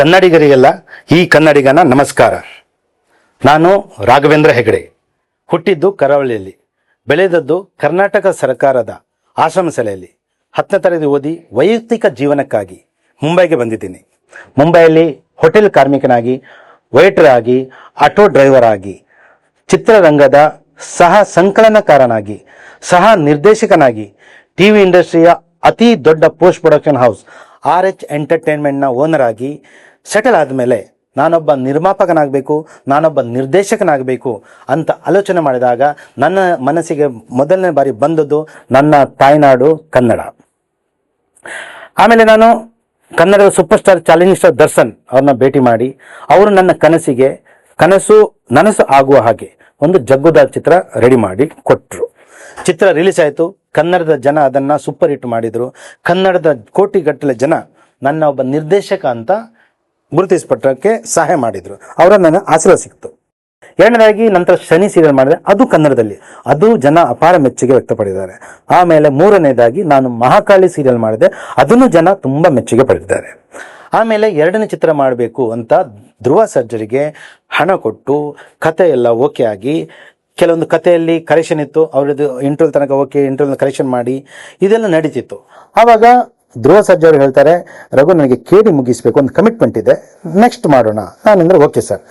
ಕನ್ನಡಿಗರಿಗೆಲ್ಲ ಈ ಕನ್ನಡಿಗನ ನಮಸ್ಕಾರ. ನಾನು ರಾಘವೇಂದ್ರ ಹೆಗಡೆ. ಹುಟ್ಟಿದ್ದು ಕರಾವಳಿಯಲ್ಲಿ. ಬೆಳೆದದ್ದು ಕರ್ನಾಟಕ ಸರ್ಕಾರದ ಆಶ್ರಮ ಶಾಲೆಯಲ್ಲಿ. ಹತ್ತನೇ ತರಗತಿ ಓದಿ ವೈಯಕ್ತಿಕ ಜೀವನಕ್ಕಾಗಿ ಮುಂಬೈಗೆ ಬಂದಿದ್ದೀನಿ. ಮುಂಬೈಯಲ್ಲಿ ಹೋಟೆಲ್ ಕಾರ್ಮಿಕನಾಗಿ ವೈಟರ್ ಆಗಿ ಆಟೋ ಡ್ರೈವರ್ ಆಗಿ, ಚಿತ್ರರಂಗದ ಸಹ ಸಂಕಲನಕಾರನಾಗಿ, ಸಹ ನಿರ್ದೇಶಕನಾಗಿ, ಟಿವಿ ಇಂಡಸ್ಟ್ರಿಯ ಅತಿ ದೊಡ್ಡ post production house R H ಎಂಟರ್ಟೈನ್ಮೆಂಟ್ನ owner ಆಗಿ ಸೆಟಲ್ ಆದಮೇಲೆ ನಾನೊಬ್ಬ ನಿರ್ಮಾಪಕನಾಗಬೇಕು, ನಾನೊಬ್ಬ ನಿರ್ದೇಶಕನಾಗಬೇಕು ಅಂತ ಆಲೋಚನೆ ಮಾಡಿದಾಗ ನನ್ನ ಮನಸ್ಸಿಗೆ ಮೊದಲನೇ ಬಾರಿ ಬಂದದ್ದು ನನ್ನ ತಾಯ್ನಾಡು ಕನ್ನಡ. ಆಮೇಲೆ ನಾನು ಕನ್ನಡದ super star challenge star Darshan ಅವ್ರನ್ನ ಭೇಟಿ ಮಾಡಿ ಅವರು ನನ್ನ ಕನಸಿಗೆ, ಕನಸು, ನನಸು ಆಗುವ ಹಾಗೆ ಒಂದು ಜಗ್ಗುದ ಚಿತ್ರ ರೆಡಿ ಮಾಡಿ ಕೊಟ್ಟರು ಚಿತ್ರ ರಿಲೀಸ್ ಆಯಿತು. ಕನ್ನಡದ ಜನ ಅದನ್ನು ಸೂಪರ್ ಹಿಟ್ ಮಾಡಿದರು. ಕನ್ನಡದ ಕೋಟಿಗಟ್ಟಲೆ ಜನ ನನ್ನ ಒಬ್ಬ ನಿರ್ದೇಶಕ ಅಂತ ಗುರುತಿಸ್ಪಟ್ಟಕ್ಕೆ ಸಹಾಯ ಮಾಡಿದರು. ಅವರ ನನ್ನ ಆಸರ ಸಿಕ್ತು. ಎರಡನೇದಾಗಿ ನಂತರ ಶನಿ ಸೀರಿಯಲ್ ಮಾಡಿದೆ. ಅದು ಕನ್ನಡದಲ್ಲಿ. ಅದು ಜನ ಅಪಾರ ಮೆಚ್ಚುಗೆ ವ್ಯಕ್ತಪಡಿದ್ದಾರೆ. ಆಮೇಲೆ ಮೂರನೇದಾಗಿ ನಾನು ಮಹಾಕಾಳಿ ಸೀರಿಯಲ್ ಮಾಡಿದೆ. ಅದನ್ನು ಜನ ತುಂಬ ಮೆಚ್ಚುಗೆ ಪಡೆದಿದ್ದಾರೆ. ಆಮೇಲೆ ಎರಡನೇ ಚಿತ್ರ ಮಾಡಬೇಕು ಅಂತ ಧ್ರುವ ಸರ್ಜರಿಗೆ ಹಣ ಕೊಟ್ಟು ಕತೆ ಎಲ್ಲ ಓಕೆ ಆಗಿ ಕೆಲವೊಂದು ಕಥೆಯಲ್ಲಿ ಕರೆಕ್ಷನ್ ಇತ್ತು. ಅವ್ರದ್ದು ಇಂಟರ್ವ್ಯೂ ತನಕ ಓಕೆ ಇಂಟರ್ವ್ಯೂ ಕರೆಕ್ಷನ್ ಮಾಡಿ ಇದೆಲ್ಲ ನಡೀತಿತ್ತು. ಆವಾಗ ಧ್ರುವ ಸರ್ಜಿ ಅವರು ಹೇಳ್ತಾರೆ, ರಘು, ನನಗೆ ಕೇಳಿ ಮುಗಿಸ್ಬೇಕು, ಒಂದು ಕಮಿಟ್ಮೆಂಟ್ ಇದೆ. ನೆಕ್ಸ್ಟ್ ಮಾಡೋಣ. ನಾನಂದ್ರೆ ಓಕೆ ಸರ್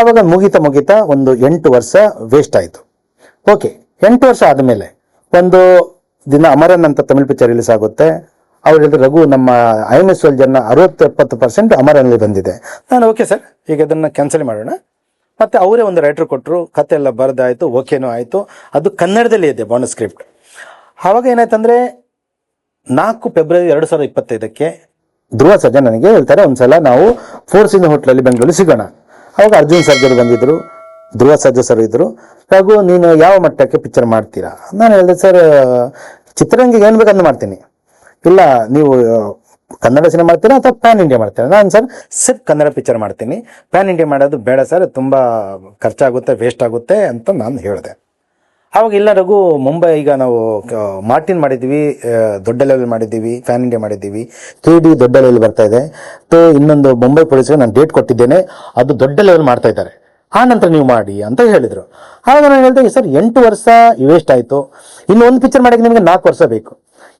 ಆವಾಗ ಮುಗಿತಾ ಮುಗಿತಾ ಒಂದು ಎಂಟು ವರ್ಷ ವೇಸ್ಟ್ ಆಯಿತು. ಓಕೆ ಎಂಟು ವರ್ಷ ಆದಮೇಲೆ ಒಂದು ದಿನ ಅಮರನ್ ಅಂತ ತಮಿಳ್ ಪಿಕ್ಚರ್ ರಿಲೀಸ್ ಆಗುತ್ತೆ. ಅವ್ರು ಹೇಳಿದ್ರು, ರಘು, ನಮ್ಮ ಐ ಎಂ ಎಸ್ ಜನ ಅರವತ್ತು ಎಪ್ಪತ್ತು ಪರ್ಸೆಂಟ್ ಅಮರನಲ್ಲಿ ಬಂದಿದೆ. ನಾನು ಓಕೆ ಸರ್ ಈಗ ಅದನ್ನು ಕ್ಯಾನ್ಸಲ್ ಮಾಡೋಣ. ಮತ್ತೆ ಅವರೇ ಒಂದು ರೈಟರ್ ಕೊಟ್ಟರು ಕತೆ ಎಲ್ಲ ಬರೆದಾಯಿತು ಓಕೆನೂ ಆಯಿತು. ಅದು ಕನ್ನಡದಲ್ಲಿ ಇದೆ ಬಾಂಡ್ ಸ್ಕ್ರಿಪ್ಟ್ ಆವಾಗ ಏನಾಯ್ತಂದ್ರೆ ನಾಲ್ಕು ಫೆಬ್ರವರಿ ಎರಡು ಸಾವಿರದ ಇಪ್ಪತ್ತೈದಕ್ಕೆ ಧ್ರುವ ಸರ್ಜಾ ನನಗೆ ಹೇಳ್ತಾರೆ, ಒಂದ್ಸಲ ನಾವು ಫೋರ್ ಸಿಂಗ್ ಹೋಟ್ಲಲ್ಲಿ ಬೆಂಗಳೂರು ಸಿಗೋಣ. ಅವಾಗ ಅರ್ಜುನ್ ಸರ್ಜರ್ ಬಂದಿದ್ರು, ಧ್ರುವ ಸರ್ಜಾ ಸರ್ ಇದ್ರು. ಹಾಗೂ ನೀನು ಯಾವ ಮಟ್ಟಕ್ಕೆ ಪಿಕ್ಚರ್ ಮಾಡ್ತೀರಾ? ನಾನು ಹೇಳಿದೆ, ಸರ್ ಚಿತ್ರರಂಗಿಗೆ ಏನು ಬೇಕಂದ್ರೆ ಮಾಡ್ತೀನಿ. ಇಲ್ಲ, ನೀವು ಕನ್ನಡ ಸಿನಿಮಾ ಮಾಡ್ತೀರಾ ಅಥವಾ ಪ್ಯಾನ್ ಇಂಡಿಯಾ ಮಾಡ್ತೀರಾ? ನಾನು, ಸರ್, ಸಿರ್ಫ್ ಕನ್ನಡ ಪಿಕ್ಚರ್ ಮಾಡ್ತೀನಿ. ಪ್ಯಾನ್ ಇಂಡಿಯಾ ಮಾಡೋದು ಬೇಡ, ಸರ್. ತುಂಬ ಖರ್ಚಾಗುತ್ತೆ ವೇಸ್ಟ್ ಆಗುತ್ತೆ ಅಂತ ನಾನು ಹೇಳಿದೆ. ಆವಾಗ ಇಲ್ಲ ರಘು ಮುಂಬೈ ಈಗ ನಾವು ಮಾರ್ಟಿನ್ ಮಾಡಿದ್ದೀವಿ ದೊಡ್ಡ ಲೆವೆಲ್ ಮಾಡಿದ್ದೀವಿ ಫ್ಯಾನ್ ಇಂಡಿಯಾ ಮಾಡಿದ್ದೀವಿ. ಕೆ ಡಿ ದೊಡ್ಡ ಲೆವೆಲ್ ಬರ್ತಾ ಇದೆ. ಸೊ ಇನ್ನೊಂದು ಮುಂಬೈ ಪೊಲೀಸ್ಗೆ ನಾನು ಡೇಟ್ ಕೊಟ್ಟಿದ್ದೇನೆ. ಅದು ದೊಡ್ಡ ಲೆವೆಲ್ ಮಾಡ್ತಾ ಇದ್ದಾರೆ. ಆ ನಂತರ ನೀವು ಮಾಡಿ ಅಂತ ಹೇಳಿದರು. ಆಗ ನಾನು ಹೇಳಿದೆ, ಸರ್, ಎಂಟು ವರ್ಷ ವೇಸ್ಟ್ ಆಯಿತು. ಇನ್ನು ಒಂದು ಪಿಕ್ಚರ್ ಮಾಡಕ್ಕೆ ನಿಮಗೆ ನಾಲ್ಕು ವರ್ಷ ಬೇಕು.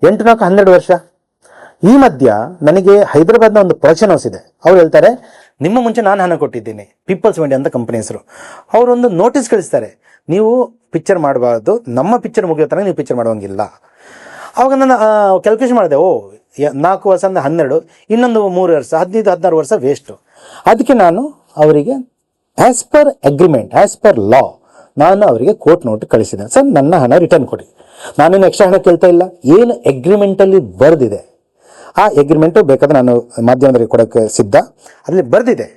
ಎಂಟು, ನಾಲ್ಕು, ಹನ್ನೆರಡು ವರ್ಷ. ಈ ಮಧ್ಯ ನನಗೆ ಹೈದರಾಬಾದ್ನ ಒಂದು ಪ್ರೊಡಕ್ಷನ್ ಹೌಸ್ ಇದೆ. ಅವ್ರು ಹೇಳ್ತಾರೆ, ನಿಮ್ಮ ಮುಂಚೆ ನಾನು ಹಣ ಕೊಟ್ಟಿದ್ದೀನಿ. ಪೀಪಲ್ಸ್ ವೆಂಡಿ ಅಂತ ಕಂಪನಿ ಹೆಸರು. ಅವರೊಂದು ನೋಟಿಸ್ ಕಳಿಸ್ತಾರೆ. ನೀವು ಪಿಕ್ಚರ್ ಮಾಡಬಾರ್ದು. ನಮ್ಮ ಪಿಕ್ಚರ್ ಮುಗಿಯೋ ತನಕ ನೀವು ಪಿಕ್ಚರ್ ಮಾಡುವಂಗಿಲ್ಲ. ಅವಾಗ ನಾನು ಕ್ಯಾಲ್ಕುಲೇಷನ್ ಮಾಡಿದೆ, ಓ ನಾಲ್ಕು ವರ್ಷ ಅಂದರೆ ಹನ್ನೆರಡು, ಇನ್ನೊಂದು ಮೂರು ವರ್ಷ, ಹದಿನೈದು, ಹದಿನಾರು ವರ್ಷ ವೇಸ್ಟು ಅದಕ್ಕೆ ನಾನು ಅವರಿಗೆ as per agreement as per law ನಾನು ಅವರಿಗೆ ಕೋರ್ಟ್ ನೋಟ್ ಕಳಿಸಿದೆ. ಸರ್, ನನ್ನ ಹಣ ರಿಟರ್ನ್ ಕೊಡಿ. ನಾನೇನು ಎಕ್ಸ್ಟ್ರಾ ಹಣ ಕೇಳ್ತಾ ಇಲ್ಲ. ಏನು ಅಗ್ರಿಮೆಂಟಲ್ಲಿ ಬರೆದಿದೆ. ಆ ಎಗ್ರಿಮೆಂಟು ಬೇಕಾದ್ರೆ ನಾನು ಮಾಧ್ಯಮದವರಿಗೆ ಕೊಡೋಕ್ಕೆ ಸಿದ್ಧ. ಅದರಲ್ಲಿ ಬರೆದಿದೆ.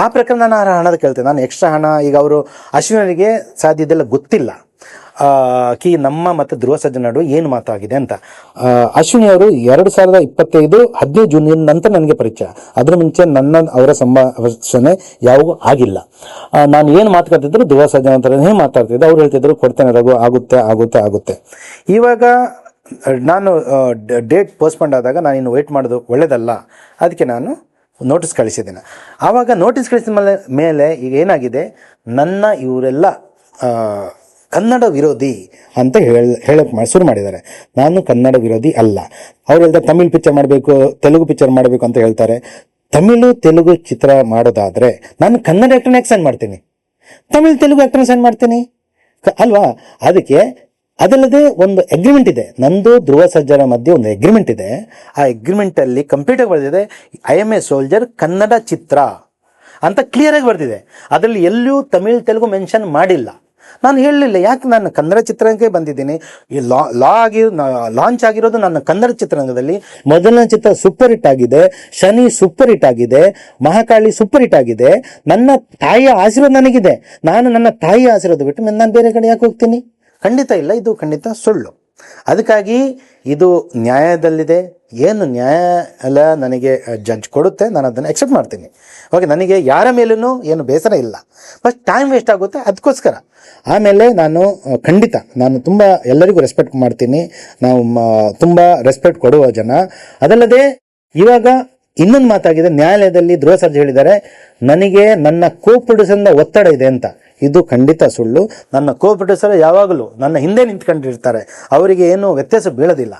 ಆ ಪ್ರಕರಣ ನಾನು ಹಣದ ಕೇಳ್ತೇನೆ. ನಾನು ಎಕ್ಸ್ಟ್ರಾ ಹಣ, ಈಗ ಅವರು ಅಶ್ವಿನರಿಗೆ ಸಾಧ್ಯದೆಲ್ಲ ಗೊತ್ತಿಲ್ಲ. ಕಿ ನಮ್ಮ ಮತ್ತು ಧ್ರುವ ಸಜ್ಜನ ನಡುವೆ ಏನು ಮಾತಾಗಿದೆ ಅಂತ. ಅಶ್ವಿನಿ ಅವರು ಎರಡು ಸಾವಿರದ ಇಪ್ಪತ್ತೈದು ಹದಿನೈದು ಜೂನ್ ನಂತರ ನನಗೆ ಪರಿಚಯ. ಅದ್ರ ಮುಂಚೆ ನನ್ನ, ಅವರ ಸಂಭಾಷಣೆ ಯಾವಾಗೂ ಆಗಿಲ್ಲ. ನಾನು ಏನು ಮಾತುಕತಿದ್ರು ಧ್ರುವ ಸಜ್ಜನ ಹತ್ರನೇ ಮಾತಾಡ್ತಿದ್ದೆ. ಅವ್ರು ಹೇಳ್ತಿದ್ರು, ಕೊಡ್ತೇನೆ ರಘು, ಆಗುತ್ತೆ ಆಗುತ್ತೆ ಆಗುತ್ತೆ. ಇವಾಗ, ನಾನು ಡೇಟ್ ಪೋಸ್ಟ್ಪೋಂಡ್ ಆದಾಗ ನಾನು ಇನ್ನು ವೆಯ್ಟ್ ಮಾಡೋದು ಒಳ್ಳೆಯದಲ್ಲ ಅದಕ್ಕೆ ನಾನು ನೋಟಿಸ್ ಕಳಿಸಿದ್ದೀನಿ. ಆವಾಗ ನೋಟಿಸ್ ಕಳಿಸಿದ ಮೇಲೆ ಮೇಲೆ ಈಗ ಏನಾಗಿದೆ? ನನ್ನ ಇವರೆಲ್ಲ ಕನ್ನಡ ವಿರೋಧಿ ಅಂತ ಹೇಳಿ ಶುರು ಮಾಡಿದ್ದಾರೆ. ನಾನು ಕನ್ನಡ ವಿರೋಧಿ ಅಲ್ಲ. ಅವ್ರು ಹೇಳ್ತಾರೆ, ತಮಿಳ್ ಪಿಕ್ಚರ್ ಮಾಡಬೇಕು, ತೆಲುಗು ಪಿಕ್ಚರ್ ಮಾಡಬೇಕು ಅಂತ ಹೇಳ್ತಾರೆ. ತಮಿಳು, ತೆಲುಗು ಚಿತ್ರ ಮಾಡೋದಾದರೆ ನಾನು ಕನ್ನಡ ಆ್ಯಕ್ಟರ್ನ ಯಾಕೆ ಸೆಂಡ್ ಮಾಡ್ತೀನಿ. ತಮಿಳು, ತೆಲುಗು ಆ್ಯಕ್ಟರ್ನ ಸೆಂಡ್ ಮಾಡ್ತೀನಿ. ಅಲ್ವಾ? ಅದಕ್ಕೆ ಅದಲ್ಲದೆ ಒಂದು ಅಗ್ರಿಮೆಂಟ್ ಇದೆ. ನಂದು ಧ್ರುವ ಸರ್ಜರ ಮಧ್ಯೆ ಒಂದು ಅಗ್ರಿಮೆಂಟ್ ಇದೆ. ಆ ಅಗ್ರಿಮೆಂಟಲ್ಲಿ ಕಂಪ್ಲೀಟಾಗಿ ಬರೆದಿದೆ I am a soldier Kannada ಚಿತ್ರ ಅಂತ ಕ್ಲಿಯರಾಗಿ ಬರೆದಿದೆ. ಅದರಲ್ಲಿ ಎಲ್ಲೂ ತಮಿಳ್, ತೆಲುಗು ಮೆನ್ಷನ್ ಮಾಡಿಲ್ಲ. ನಾನು ಹೇಳಲಿಲ್ಲ, ಯಾಕೆ ನಾನು ಕನ್ನಡ ಚಿತ್ರರಂಗಕ್ಕೆ ಬಂದಿದ್ದೀನಿ? ಈ ಲಾ ಲಾ ಆಗಿ ಲಾಂಚ್ ಆಗಿರೋದು ನನ್ನ ಕನ್ನಡ ಚಿತ್ರರಂಗದಲ್ಲಿ. ಮೊದಲನೇ ಚಿತ್ರ ಸೂಪರ್ ಹಿಟ್ ಆಗಿದೆ, ಶನಿ ಸೂಪರ್ ಹಿಟ್ ಆಗಿದೆ, ಮಹಾಕಾಳಿ ಸೂಪರ್ ಹಿಟ್ ಆಗಿದೆ. ನನ್ನ ತಾಯಿಯ ಆಶೀರ್ವಾದ ನನಗಿದೆ. ನಾನು ನನ್ನ ತಾಯಿಯ ಆಶೀರ್ವಾದ ಬಿಟ್ಟು ನಾನು ಬೇರೆ ಕಡೆ ಯಾಕೆ ಹೋಗ್ತೀನಿ? ಖಂಡಿತ ಇಲ್ಲ, ಇದು ಖಂಡಿತ ಸುಳ್ಳು. ಅದಕ್ಕಾಗಿ ಇದು ನ್ಯಾಯದಲ್ಲಿದೆ. ಏನು ನ್ಯಾಯಾಲಯ ನನಗೆ ಜಡ್ಜ್ ಕೊಡುತ್ತೆ, ನಾನು ಅದನ್ನು ಎಕ್ಸೆಪ್ಟ್ ಮಾಡ್ತೀನಿ. ಓಕೆ ನನಗೆ ಯಾರ ಮೇಲೂ ಏನು ಬೇಸರ ಇಲ್ಲ. ಬಟ್ ಟೈಮ್ ವೇಸ್ಟ್ ಆಗುತ್ತೆ ಅದಕ್ಕೋಸ್ಕರ ಆಮೇಲೆ ನಾನು ಖಂಡಿತ ನಾನು ತುಂಬ ಎಲ್ಲರಿಗೂ ರೆಸ್ಪೆಕ್ಟ್ ಮಾಡ್ತೀನಿ. ನಾವು ತುಂಬ ರೆಸ್ಪೆಕ್ಟ್ ಕೊಡುವ ಜನ. ಅದಲ್ಲದೆ, ಇವಾಗ ಇನ್ನೊಂದು ಮಾತಾಗಿದೆ, ನ್ಯಾಯಾಲಯದಲ್ಲಿ ಧ್ರುವ ಸರ್ಜ್ ಹೇಳಿದ್ದಾರೆ, ನನಗೆ ನನ್ನ ಕೋ ಒತ್ತಡ ಇದೆ ಅಂತ. ಇದು ಖಂಡಿತ ಸುಳ್ಳು. ನನ್ನ ಕೋ ಪ್ರೊಡ್ಯೂಸರ್ ಯಾವಾಗಲೂ ನನ್ನ ಹಿಂದೆ ನಿಂತ್ಕೊಂಡಿರ್ತಾರೆ. ಅವರಿಗೆ ಏನು ವ್ಯತ್ಯಾಸ ಬೀಳೋದಿಲ್ಲ.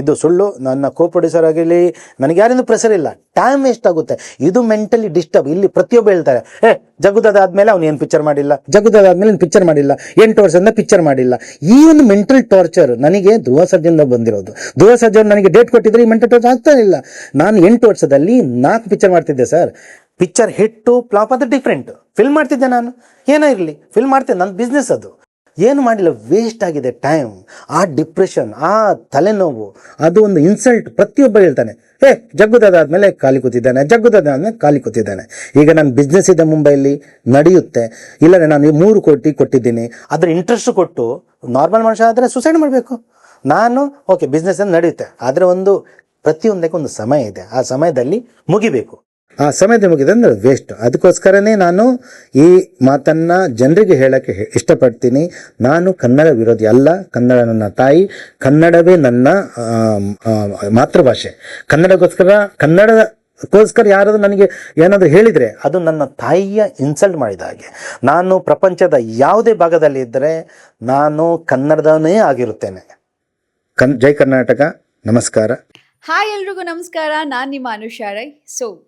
ಇದು ಸುಳ್ಳು. ನನ್ನ ಕೋ ಪ್ರೊಡ್ಯೂಸರ್ ಆಗಿರಲಿ, ನನಗೆ ಯಾರಿಂದ ಪ್ರೆಸರ್ ಇಲ್ಲ. ಟೈಮ್ ವೇಸ್ಟ್ ಆಗುತ್ತೆ. ಇದು ಮೆಂಟಲಿ ಡಿಸ್ಟರ್ಬ್ ಇಲ್ಲಿ ಪ್ರತಿಯೊಬ್ಬ ಹೇಳ್ತಾರೆ, ಏ ಜಗುದದ ಆದ್ಮೇಲೆ ಅವ್ನು ಏನು ಪಿಕ್ಚರ್ ಮಾಡಿಲ್ಲ? ಜಗುದದ ಆದ್ಮೇಲೆ ಪಿಕ್ಚರ್ ಮಾಡಿಲ್ಲ? ಎಂಟು ವರ್ಷದಿಂದ ಪಿಕ್ಚರ್ ಮಾಡಿಲ್ಲ. ಈ ಒಂದು ಮೆಂಟಲ್ ಟಾರ್ಚರ್ ನನಗೆ ಧ್ರುವ ಸರ್ಜನ್ ಬಂದಿರೋದು. ಧ್ರುವ ಸರ್ಜನ್ ನನಗೆ ಡೇಟ್ ಕೊಟ್ಟಿದ್ರೆ ಈ ಮೆಂಟಲ್ ಟಾರ್ಚರ್ ಆಗ್ತಾ ಇಲ್ಲ. ನಾನು ಎಂಟು ವರ್ಷದಲ್ಲಿ ನಾಲ್ಕು ಪಿಕ್ಚರ್ ಮಾಡ್ತಿದ್ದೆ ಸರ್ ಪಿಕ್ಚರ್ ಹಿಟ್ಟು ಫ್ಲಾಪ್ ಅದು ಡಿಫ್ರೆಂಟ್ ಫಿಲ್ಮ್ ಮಾಡ್ತಿದ್ದೆ ನಾನು. ಏನೋ ಇರಲಿ ಫಿಲ್ಮ್ ಮಾಡ್ತಿದ್ದೆ. ನನ್ನ ಬಿಸ್ನೆಸ್ ಅದು. ಏನು ಮಾಡಿಲ್ಲ ವೇಸ್ಟ್ ಆಗಿದೆ ಟೈಮ್ ಆ ಡಿಪ್ರೆಷನ್ ಆ ತಲೆನೋವು, ಅದು ಒಂದು ಇನ್ಸಲ್ಟ್ ಪ್ರತಿಯೊಬ್ಬ ಹೇಳ್ತಾನೆ. ಏ ಜಗ್ಗುದಾದ್ಮೇಲೆ ಖಾಲಿ ಕೂತಿದ್ದಾನೆ ಜಗ್ಗುದಾದ್ಮೇಲೆ ಖಾಲಿ ಕೂತಿದ್ದಾನೆ. ಈಗ ನನ್ನ ಬಿಸ್ನೆಸ್ ಇದೆ ಮುಂಬೈಲಿ, ನಡೆಯುತ್ತೆ. ಇಲ್ಲಾಂದ್ರೆ ನಾನು ಮೂರು ಕೋಟಿ ಕೊಟ್ಟಿದ್ದೀನಿ. ಅದ್ರ ಇಂಟ್ರೆಸ್ಟ್ ಕೊಟ್ಟು ನಾರ್ಮಲ್ ಮನುಷ್ಯ ಆದರೆ ಸುಸೈಡ್ ಮಾಡಬೇಕು. ನಾನು ಓಕೆ ಬಿಸ್ನೆಸ್ ನಡೆಯುತ್ತೆ. ಆದರೆ ಒಂದು, ಪ್ರತಿಯೊಂದಕ್ಕೆ ಒಂದು ಸಮಯ ಇದೆ. ಆ ಸಮಯದಲ್ಲಿ ಮುಗಿಬೇಕು. ಆ ಸಮಯದ ಮುಗಿದ ಅಂದ್ರೆ ವೇಸ್ಟ್ ಅದಕ್ಕೋಸ್ಕರನೇ ನಾನು ಈ ಮಾತನ್ನ ಜನರಿಗೆ ಹೇಳಕ್ಕೆ ಇಷ್ಟಪಡ್ತೀನಿ. ನಾನು ಕನ್ನಡ ವಿರೋಧಿ ಅಲ್ಲ. ಕನ್ನಡ ನನ್ನ ತಾಯಿ. ಕನ್ನಡವೇ ನನ್ನ ಮಾತೃಭಾಷೆ. ಕನ್ನಡಕ್ಕೋಸ್ಕರ ಕನ್ನಡಕ್ಕೋಸ್ಕರ ಯಾರಾದರೂ ನನಗೆ ಏನಾದರೂ ಹೇಳಿದರೆ ಅದು ನನ್ನ ತಾಯಿಯ ಇನ್ಸಲ್ಟ್ ಮಾಡಿದ ಹಾಗೆ. ನಾನು ಪ್ರಪಂಚದ ಯಾವುದೇ ಭಾಗದಲ್ಲಿ ಇದ್ದರೆ ನಾನು ಕನ್ನಡದವನೇ ಆಗಿರುತ್ತೇನೆ. ಕನ್ ಜೈ ಕರ್ನಾಟಕ. ನಮಸ್ಕಾರ. ಹಾಯ್ ಎಲ್ರಿಗೂ ನಮಸ್ಕಾರ. ನಾನು ನಿಮ್ಮ ಅನುಷಾ ರೈ. ಸೊ